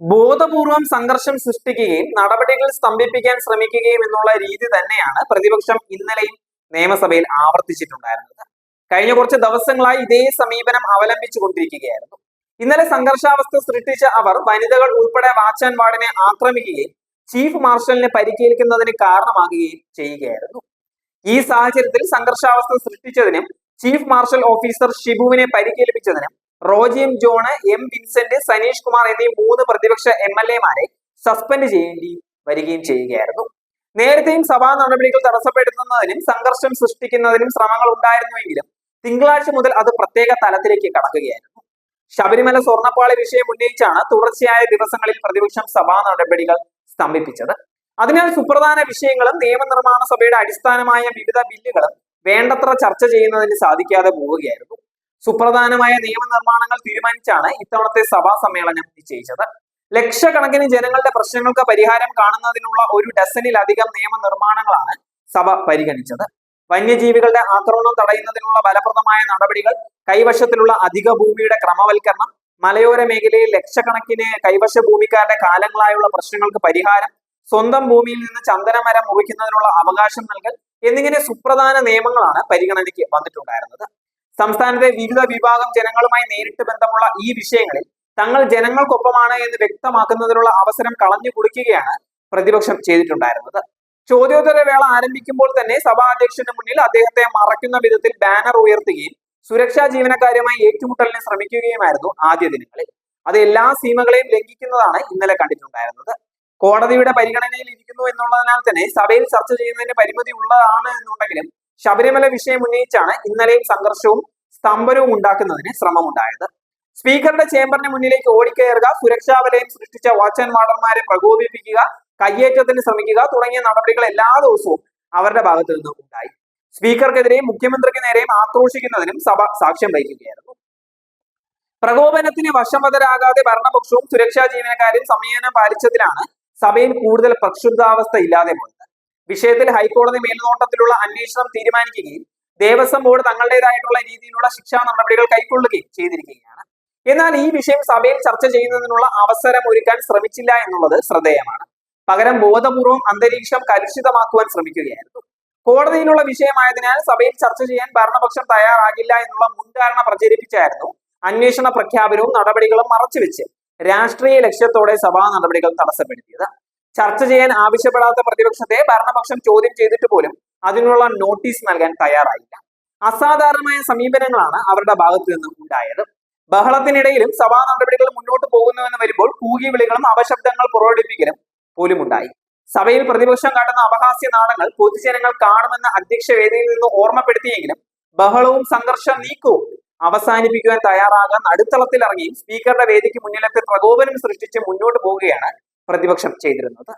ബോധപൂർവം സംഘർഷം സൃഷ്ടിക്കുകയും നടപടികൾ സ്തംഭിപ്പിക്കാൻ ശ്രമിക്കുകയും എന്നുള്ള രീതി തന്നെയാണ് പ്രതിപക്ഷം ഇന്നലെയും നിയമസഭയിൽ ആവർത്തിച്ചിട്ടുണ്ടായിരുന്നത്. കഴിഞ്ഞ കുറച്ച് ദിവസങ്ങളായി ഇതേ സമീപനം അവലംബിച്ചുകൊണ്ടിരിക്കുകയായിരുന്നു. ഇന്നലെ സംഘർഷാവസ്ഥ സൃഷ്ടിച്ച അവർ വനിതകൾ ഉൾപ്പെടെ വാച്ചാൻ വാർഡിനെ ആക്രമിക്കുകയും ചീഫ് മാർഷലിനെ പരിക്കേൽക്കുന്നതിന് കാരണമാകുകയും ചെയ്യുകയായിരുന്നു. ഈ സാഹചര്യത്തിൽ സംഘർഷാവസ്ഥ സൃഷ്ടിച്ചതിനും ചീഫ് മാർഷൽ ഓഫീസർ ഷിബുവിനെ പരിക്കേൽപ്പിച്ചതിനും റോജിയം John M Vincent Saneesh Kumar എന്നീ മൂന്ന് പ്രതിപക്ഷ എം എൽ എമാരെ സസ്പെൻഡ് ചെയ്യേണ്ടി വരികയും ചെയ്യുകയായിരുന്നു. നേരത്തെയും സഭാ നടപടികൾ തടസ്സപ്പെടുത്തുന്നതിനും സംഘർഷം സൃഷ്ടിക്കുന്നതിനും ശ്രമങ്ങൾ ഉണ്ടായിരുന്നുവെങ്കിലും തിങ്കളാഴ്ച മുതൽ അത് പ്രത്യേക തലത്തിലേക്ക് കടക്കുകയായിരുന്നു. ശബരിമല സ്വർണപ്പാളി വിഷയം ഉന്നയിച്ചാണ് തുടർച്ചയായ ദിവസങ്ങളിൽ പ്രതിപക്ഷം സഭാ നടപടികൾ സ്തംഭിപ്പിച്ചത്. അതിനാൽ സുപ്രധാന വിഷയങ്ങളും നിയമനിർമ്മാണ സഭയുടെ അടിസ്ഥാനമായ വിവിധ ബില്ലുകളും വേണ്ടത്ര ചർച്ച ചെയ്യുന്നതിന് സാധിക്കാതെ പോവുകയായിരുന്നു. സുപ്രധാനമായ നിയമനിർമ്മാണങ്ങൾ തീരുമാനിച്ചാണ് ഇത്തവണത്തെ സഭാ സമ്മേളനം നിശ്ചയിച്ചത്. ലക്ഷക്കണക്കിന് ജനങ്ങളുടെ പ്രശ്നങ്ങൾക്ക് പരിഹാരം കാണുന്നതിനുള്ള ഒരു ഡസനിലധികം നിയമനിർമ്മാണങ്ങളാണ് സഭ പരിഗണിച്ചത്. വന്യജീവികളുടെ ആക്രമണം തടയുന്നതിനുള്ള ഫലപ്രദമായ നടപടികൾ കൈവശത്തിലുള്ള അധിക ഭൂമിയുടെ ക്രമവൽക്കരണം മലയോര മേഖലയിൽ ലക്ഷക്കണക്കിന് കൈവശ ഭൂമിക്കാരുടെ കാലങ്ങളായുള്ള പ്രശ്നങ്ങൾക്ക് പരിഹാരം സ്വന്തം ഭൂമിയിൽ നിന്ന് ചന്ദനമരം മുറിക്കുന്നതിനുള്ള അവകാശം നൽകൽ എന്നിങ്ങനെ സുപ്രധാന നിയമങ്ങളാണ് പരിഗണനയ്ക്ക് വന്നിട്ടുണ്ടായിരുന്നത്. സംസ്ഥാനത്തെ വിവിധ വിഭാഗം ജനങ്ങളുമായി നേരിട്ട് ബന്ധമുള്ള ഈ വിഷയങ്ങളിൽ തങ്ങൾ ജനങ്ങൾക്കൊപ്പമാണ് എന്ന് വ്യക്തമാക്കുന്നതിനുള്ള അവസരം കളഞ്ഞു കുടിക്കുകയാണ് പ്രതിപക്ഷം ചെയ്തിട്ടുണ്ടായിരുന്നത്. ചോദ്യോത്തര വേള ആരംഭിക്കുമ്പോൾ തന്നെ സഭാ സഭാധ്യക്ഷന് മുന്നിൽ അദ്ദേഹത്തെ മറയ്ക്കുന്ന വിധത്തിൽ ബാനർ ഉയർത്തുകയും സുരക്ഷാ ജീവനക്കാരുമായി ഏറ്റുമുട്ടലിന് ശ്രമിക്കുകയുമായിരുന്നു ആദ്യ ദിനങ്ങളിൽ. അത് എല്ലാ സീമകളെയും ലംഘിക്കുന്നതാണ് ഇന്നലെ കണ്ടിട്ടുണ്ടായിരുന്നത്. കോടതിയുടെ പരിഗണനയിൽ ഇരിക്കുന്നു എന്നുള്ളതിനാൽ തന്നെ സഭയിൽ ചർച്ച ചെയ്യുന്നതിന് പരിമിതി ഉള്ളതാണ് എന്നുണ്ടെങ്കിലും ശബരിമല വിഷയം ഉന്നയിച്ചാണ് ഇന്നലെയും സംഘർഷവും സ്തംഭനവും ഉണ്ടാക്കുന്നതിന് ശ്രമമുണ്ടായത്. സ്പീക്കറുടെ ചേംബറിന് മുന്നിലേക്ക് ഓടിക്കയറുക സുരക്ഷാ വലയം സൃഷ്ടിച്ച വാച്ച് ആൻഡ് വാർഡർമാരെ പ്രകോപിപ്പിക്കുക കയ്യേറ്റത്തിന് ശ്രമിക്കുക തുടങ്ങിയ നടപടികൾ എല്ലാ ദിവസവും അവരുടെ ഭാഗത്തു നിന്നും ഉണ്ടായി. സ്പീക്കർക്കെതിരെയും മുഖ്യമന്ത്രിക്ക് നേരെയും ആക്രോശിക്കുന്നതിനും സഭ സാക്ഷ്യം വഹിക്കുകയായിരുന്നു. പ്രകോപനത്തിന് വശംവതരാകാതെ ഭരണപക്ഷവും സുരക്ഷാ ജീവനക്കാരും സംയമനം പാലിച്ചതിലാണ് സഭയിൽ കൂടുതൽ പ്രക്ഷുബ്ധാവസ്ഥ ഇല്ലാതെ പോയത്. വിഷയത്തിൽ ഹൈക്കോടതി മേൽനോട്ടത്തിലുള്ള അന്വേഷണം തീരുമാനിക്കുകയും ദേവസ്വം ബോർഡ് തങ്ങളുടേതായിട്ടുള്ള രീതിയിലുള്ള ശിക്ഷാ നടപടികൾ കൈക്കൊള്ളുകയും ചെയ്തിരിക്കുകയാണ്. എന്നാൽ ഈ വിഷയം സഭയിൽ ചർച്ച ചെയ്യുന്നതിനുള്ള അവസരം ഒരുക്കാൻ ശ്രമിച്ചില്ല എന്നുള്ളത് ശ്രദ്ധേയമാണ്. പകരം ബോധപൂർവം അന്തരീക്ഷം കലുഷിതമാക്കുവാൻ ശ്രമിക്കുകയായിരുന്നു. കോടതിയിലുള്ള വിഷയമായതിനാൽ സഭയിൽ ചർച്ച ചെയ്യാൻ ഭരണപക്ഷം തയ്യാറാകില്ല എന്നുള്ള മുൻധാരണ പ്രചരിപ്പിച്ചായിരുന്നു അന്വേഷണ പ്രഖ്യാപനവും നടപടികളും മറച്ചുവെച്ച് രാഷ്ട്രീയ ലക്ഷ്യത്തോടെ സഭാ നടപടികൾ തടസ്സപ്പെടുത്തിയത്. ചർച്ച ചെയ്യാൻ ആവശ്യപ്പെടാത്ത പ്രതിപക്ഷത്തെ ഭരണപക്ഷം ചോദ്യം ചെയ്തിട്ട് പോലും അതിനുള്ള നോട്ടീസ് നൽകാൻ തയ്യാറായില്ല. അസാധാരണമായ സമീപനങ്ങളാണ് അവരുടെ ഭാഗത്തു നിന്നും ഉണ്ടായത്. ബഹളത്തിനിടയിലും സഭാ നടപടികൾ മുന്നോട്ട് പോകുന്നുവെന്ന് വരുമ്പോൾ കൂകി വിളികളും അപശബ്ദങ്ങൾ പുറപ്പെടുപ്പിക്കലും പോലും ഉണ്ടായി സഭയിൽ പ്രതിപക്ഷം കാട്ടുന്ന അപഹാസ്യ നാടങ്ങൾ പൊതുജനങ്ങൾ കാണുമെന്ന അധ്യക്ഷ വേദിയിൽ നിന്ന് ഓർമ്മപ്പെടുത്തിയെങ്കിലും ബഹളവും സംഘർഷം നീക്കവും അവസാനിപ്പിക്കുവാൻ തയ്യാറാകാൻ നടുത്തളത്തിലിറങ്ങി സ്പീക്കറുടെ വേദിക്ക് മുന്നിലെത്തി പ്രകോപനം സൃഷ്ടിച്ച് മുന്നോട്ട് പോവുകയാണ് പ്രതിപക്ഷം ചെയ്തിരുന്നത്.